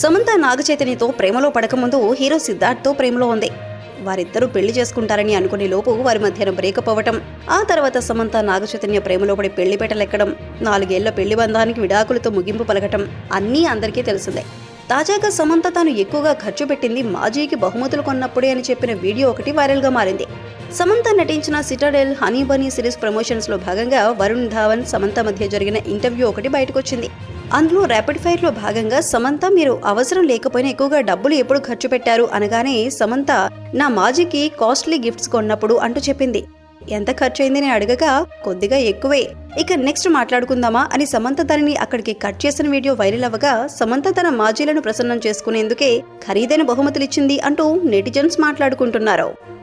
సమంత నాగచైతన్యతో ప్రేమలో పడకముందు హీరో సిద్ధార్థ్తో ప్రేమలో ఉంది. వారిద్దరూ పెళ్ళి చేసుకుంటారని అనుకునే లోపు వారి మధ్యన బ్రేకప్ అవ్వటం ఆ తర్వాత సమంత నాగచైతన్య ప్రేమలో పడి పెళ్ళి పెట్టలెక్కడం నాలుగేళ్ళ పెళ్ళి బంధానికి విడాకులతో ముగింపు పలకటం అన్నీ అందరికీ తెలిసిందే. తాజాగా సమంత తాను ఎక్కువగా ఖర్చు పెట్టింది మాజీకి బహుమతులు కొన్నప్పుడే అని చెప్పిన వీడియో ఒకటి వైరల్గా మారింది. సమంత నటించిన సిటాడెల్ హనీ బనీ సిరీస్ ప్రమోషన్స్లో భాగంగా వరుణ్ ధావన్ సమంత మధ్య జరిగిన ఇంటర్వ్యూ ఒకటి బయటకొచ్చింది. అందులో ర్యాపిడ్ ఫైర్లో భాగంగా సమంత మీరు అవసరం లేకపోయినా ఎక్కువగా డబ్బులు ఎప్పుడు ఖర్చు పెట్టారు అనగానే సమంత నా మాజీకి కాస్ట్లీ గిఫ్ట్స్ కొన్నప్పుడు అంటూ చెప్పింది. ఎంత ఖర్చు అయిందని అడగగా కొద్దిగా ఎక్కువే. ఇక నెక్స్ట్ మాట్లాడుకుందామా? అని సమంత దానిని అక్కడికి కట్ చేసిన వీడియో వైరల్ అవ్వగా సమంత తన మాజీలను ప్రసన్నం చేసుకునేందుకే ఖరీదైన బహుమతులిచ్చింది అంటూ నెటిజన్స్ మాట్లాడుకుంటున్నారు.